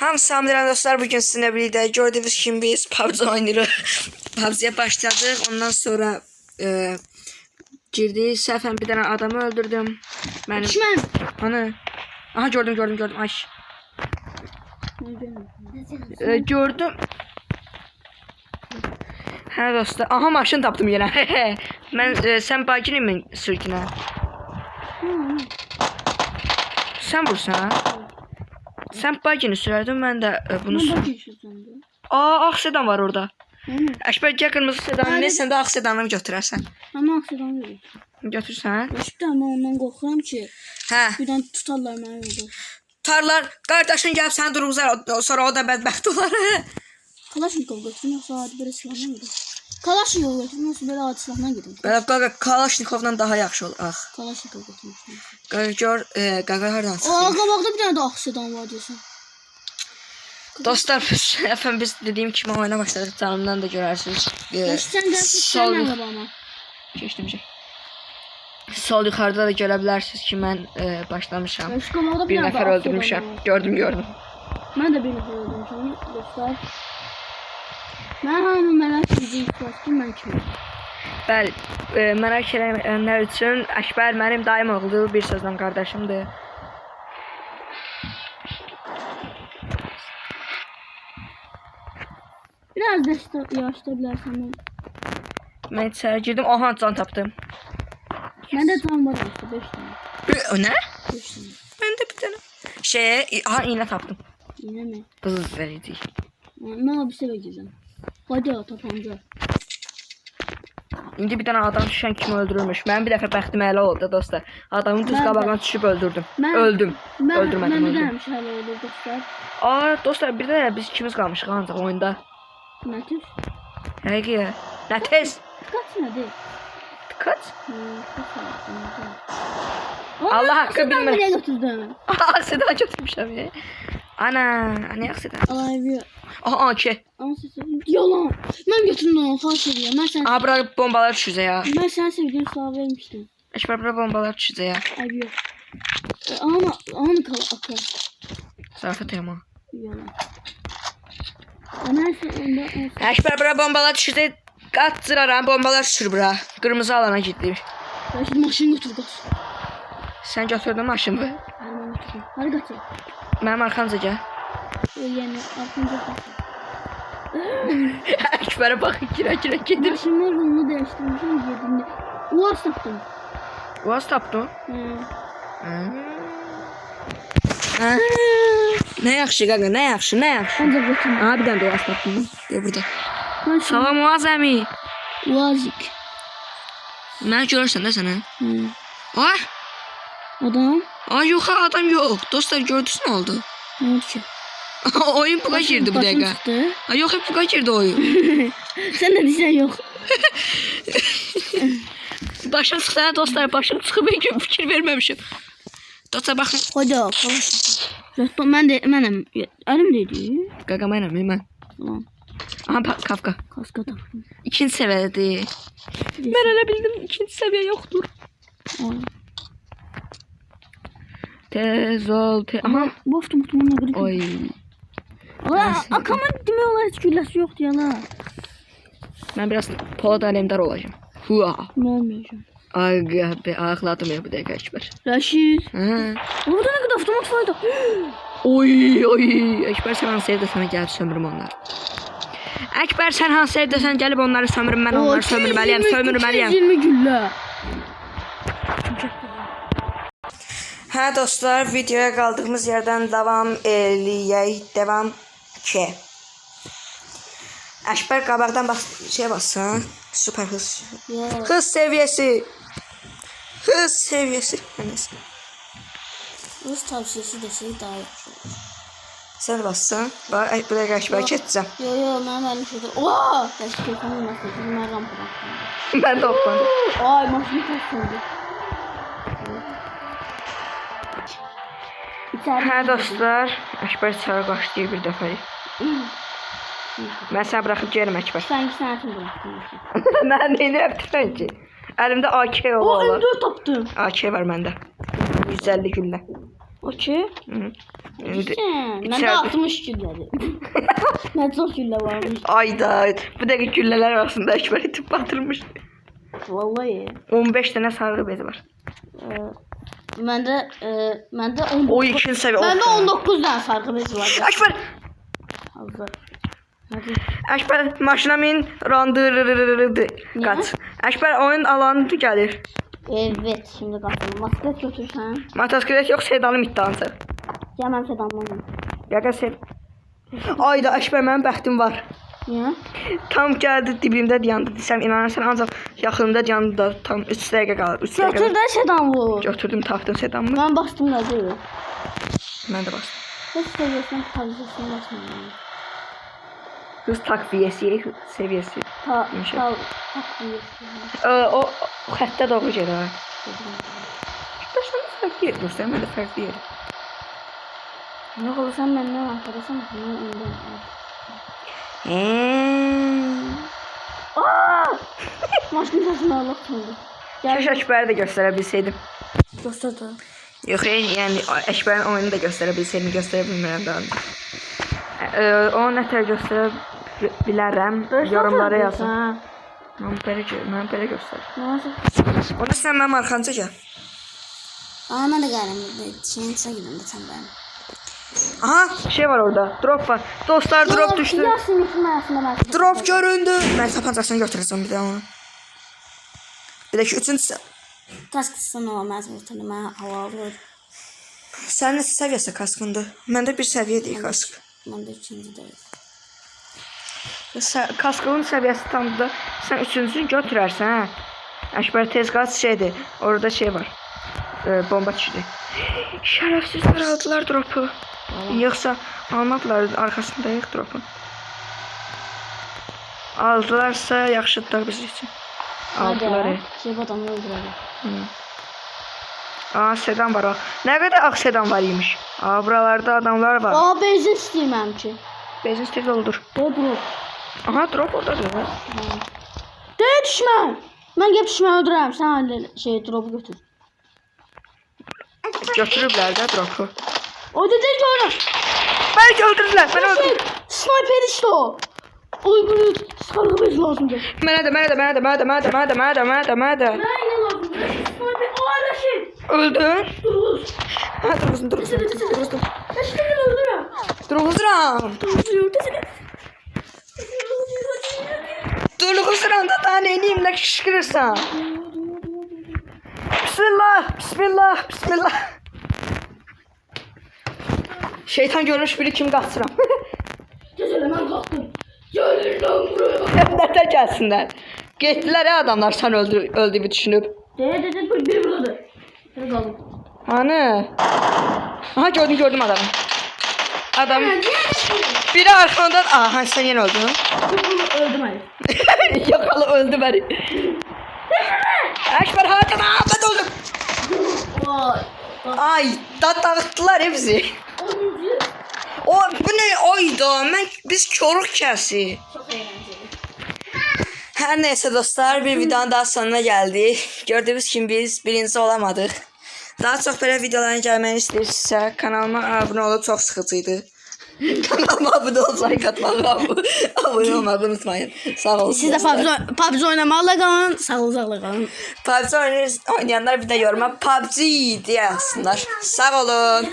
Hamı salamlayıram dostlar. Bugün sizinle birlikte gördüğünüz kimi biz PUBG oynuyoruz. PUBG'ye başladık. Ondan sonra e, girdik. Səhvən bir tane adamı öldürdüm. Benim... Düşman. Hani? Aha gördüm gördüm gördüm. Ay. E, gördüm. Hə dostlar. Aha maşın tapdım yenə. Mən e, sən bakini mi sürkünə? Sən vursan? Sən bakini sürərdin, mən də e, bunu Ben sür. bak yaşasın. Aa, ağ sedan var orada. Əşbər gəl qırmızı sedanı, ne sən də ağ sedanı götürərsən. Ama aksiyon veriyor. Götürsən? Başka ama ondan korkuyorum ki. Hə. Birden tutarlar beni orada. Tarlar, qardaşın gəlib səni durğuzar, sonra o da bədbəxt olar. Kalaşnikov götürün yoksa hadi böyle silahına gidin. Kalaşnikov böyle hadi silahına gidin. Belə qaqa Kalaşnikovdan daha yaxşı ol. Ax. Kalaşnikov götürün. Qaqa gör, e, qaqa hardan Aa çıxır? kabakta bir tane de aksiyon var diyorsun. Dostlar, efendim biz dediyim kimi oyuna başladıq. Canımdan da görərsiniz. E, Geçsen gelsin sol, sen arabama. keçdim şey. Sol yuxarıda da görə bilərsiniz ki, mən e, başlamışam. Bir Bir de öldürmüşəm. var. Gördüm, gördüm. Ben de bir nefer öldürmüşüm. Dostlar. Hanım merak edeceğim. Bastım ben kimi. Bəli, e, merak edənlər üçün Əkbər mənim daim oğludur, bir sözlə qardaşımdır. Biraz da yavaşlayabilirsen ben. Mən içəri girdim, aha can tapdım. De tam var işte 5 tane. Bir- O nə? 5 tane. Məndə bir dənə. Şey, aha iynə tapdım. Yine mi? Qızıl verici. Ne bir şey. Hadi o tapanca. İndi bir dənə adam düşən kimi öldürülmüş. Mənim bir dəfə bəxtim elə oldu dostlar. Adamın düz Mən qabağına düşüb öldürdüm. Mən- Öldüm. Ben, Öldürmədim, bir öldüm. bir şeyler oldu dostlar. Aa dostlar bir də biz ikimiz qalmışıq ancaq oyunda. Nə tez? Kaç ne değil. Kaç? Hmm, kaç. Allah hakkı Ben bilmir. nereye götürdüm? Aa, seda götürmüşəm. Ana, da. Ay bir. Aha, AK. Sesi. Yalan. Ben götürdüm onu. Kaç ediyor. Ben sen. Aa, bura bombalar düşəcək ya. Ben sen sevdiğim sağ vermiştim. Əkbər bura bombalar düşəcək ya. Ay bir. E, Ama ama kal akıl. Zarafat yama. Yalan. Her şey onda. Əkbər bura bombalar düşəcək. Qaçıraram, bombalar düşür bura. Qırmızı alana getdim. Ben şimdi maşını götür kaç. Sən götürdün maşını. Ben götüreyim. Hadi kaç. Mənim arxamca gəl. Yani kaç. Əkbərə bax, girə girə gedir. Maşınlar rolunu değiştirmişim yedinde. Uaz taktım. Vaz tapdın. Hə. Nə yaxşı qaqa, nə yaxşı, nə yaxşı. Ancak götürme. Aa, bir dənə də vaz tapdın. Yox burada. Salam Muaz əmi. Uazik. Məni görürsən də sənə. He. Ay, Adam. Ay yox, ha, adam yox. Dostlar gördünüz nə oldu? Ne oldu ki? oyun buga girdi bu çıktı. Ha, yox, hep buga girdi oyun. Sen de diyeceksin yok. Başım çıxsa hə, dostlar, başım bir gün fikir verməmişim. Dostlar baxın. Hadi. Resmen ben de benim elim dedi. Qaqa mənəm, mən. Tamam. Aha, pa- Kafka. Kaska taktım. İkinci səviyyədir. Mən elə bildim ikinci səviyyə yoxdur. Ay. Tez ol, te Aha. Ama bu hafta muhtemelen ne kadar. Oy. Aa, akama demiyorlar hiç güllesi yoktu ya la. Mən biraz Polad Alemdar olacağım. Hua. Ne an. Aga be, ayaqladım ya bu dəqiqə Əkbər. Raşit. Hə. Burada ne kadar avtomat vardı. Oy, oy. Əkbər sən hansı evdə sənə gəlib sömürüm onları. Əkbər sən hansı evdəsən gəlib onları sömürüm, mən onları sömürməliyəm, sömürməliyəm. 220 gülle. Hə dostlar, videoya qaldığımız yerdən davam eləyək. Davam ki. Əkbər qabaqdan bax şey bassan, super hız. Ya. Hız seviyesi. Hız seviyesi. Neyse. Rus tavsiyesi deseydi daha yaxşı olur. Sən bassan, bax bu dəqiqə Əkbər keçəcəm. Yo yo ben benim şurada. Telefonum olmasaydı. Ben rampa baktım. Mən də oxlandım. Ay maşını kaçırdı. Hə dostlar, Əkbər çağa qaçdı bir dəfə. Mən səni buraxıb gerim Əkbər. Sanki sensin bıraktın. Mən nə edirəm ki? Əlimdə AK O olar. M4 taptım. AK var məndə. 150 güllə. Okey. İndi- məndə içəridə- 60 güllədir. Nə çox güllə varmış. Ayda bu dəqiqə güllələr arasında Əkbər itib batırmış. Vallahi. 15 dənə sarı bezi var. Ə, Bende e, bende 19. O ikinci seviye. Bende 19 tane arkadaş var. Aşber. Hazır. Hadi. Aşber maşinamin randırırırırdı. Kat. Aşber oyun alanı gelir. Evet şimdi kalkalım. Maskelet götürsen. Maskelet yok sedanım iddiansı. Ya ben sedanlanım. Ya sen. Ayda Aşber benim bəxtim var. Niyə? Tam gəldi dibimdə dayandı desəm inanırsan ancaq yaxınımda dayandı da tam 3 dəqiqə qalır. 3 dəqiqə. Götür də sedan vur. Götürdüm, tapdım sedanımı. Mən bastım nədir? Mən də bastım. Heç seviyorsan tarzısını basmıyorum. Hız takviyesi, seviyesi. Ta, ta, takviyesin. Ee, o, o xəttə doğru gedir. Başına fərqli yer göstər, mən də fərqli yer. Ne olursan benden arkadaşım bunu önden. Hmm. Maşının tasını Allah tanıdı. Keşke Eşber'i de gösterebilseydim. Göster tamam. Yok e, yani Eşber'in oyunu da gösterebilseydim. Gösterebilmirəm daha önce. Ee, o nətər göstərə bilərəm. Yorumlara yazın. Mən belə, mən belə göstər. Onu sən mənim arxanca gəl. Ama ben de geldim. Şeyin içine girdim de sen benim. Aha şey var orada. Drop var. Dostlar drop düştü. Drop göründü. Ben sapantasını götürürsem bir daha onu. Bir de şu üçün Taskısın olmaz bu tanıma hava olur. sen ne seviyesi kaskındı? Bende bir seviye değil kask. Bunun da üçüncü değil. Se kaskının seviyesi tam da sen üçüncüsünü götürersen ha. Aşbar tezgah şeydi. Orada şey var. Ee, bomba düştü. Şerefsizler aldılar dropu. Yoxsa almadılar, arxasındayıq dropun. Aldılarsa yaxşıdır biz üçün. Aldılar. Şey adamı öldürelim. Aa sedan var. Nə qədər ağ sedan var imiş. Aa buralarda adamlar var. Aa benzin isteyemem ki. Benzin olur. De drop. Aha drop oradadır. De düşme. Ben gelip düşme öldürürüm. Sen öyle şey drop'u götür. Götürüblər də dropu. O dedi ki onu. Belki öldürdüler. Ben Şey, öldürdüm. sniper işte o. Oy bunu sarılmış lazımdı. Merhaba merhaba merhaba merhaba merhaba merhaba merhaba merhaba. Aynen lazımdı. Sniper o ara şey. Öldün. Dur. Ha dur kızım dur kızım. Şey dur kızım dur kızım. Kaçta gel öldürüm. Dur kızım. Öldürüyor desene. Dur kızım da tane ineyim de kışkırırsan. Bismillah bismillah bismillah. Şeytan görmüş biri kim qaçıram. Desene ben kalktım. Gelin lan buraya. Nətər gəlsinlər. Getdilər ya adamlar sən öldü, öldüyümü düşünüb. De de de bir bir burada. Hadi kalın. Hani? Aha gördüm gördüm adamı. Adam biri arkandan aha sen yine öldün. Öldüm hadi. Yok hala öldü beni. Ekber hadi ben öldüm. Ay da dağıttılar hepsi. Ne oydu? Ben biz körük kəsi. Çok eğlenceli. Her neyse dostlar bir videonun daha sonuna geldik. Gördüğünüz gibi biz birinci olamadık. Daha çok böyle videoların gelmeni istedirsə kanalıma abone olub çok sıkıcıydı. kanalıma abone olup like atmağı, ab- abone olmağı unutmayın. Sağ olun. Siz de PUBG, PUBG oynamakla kalın. Sağlıcakla kalın. PUBG oynayanlar bir de yoruma PUBG diye yazsınlar. Sağ olun.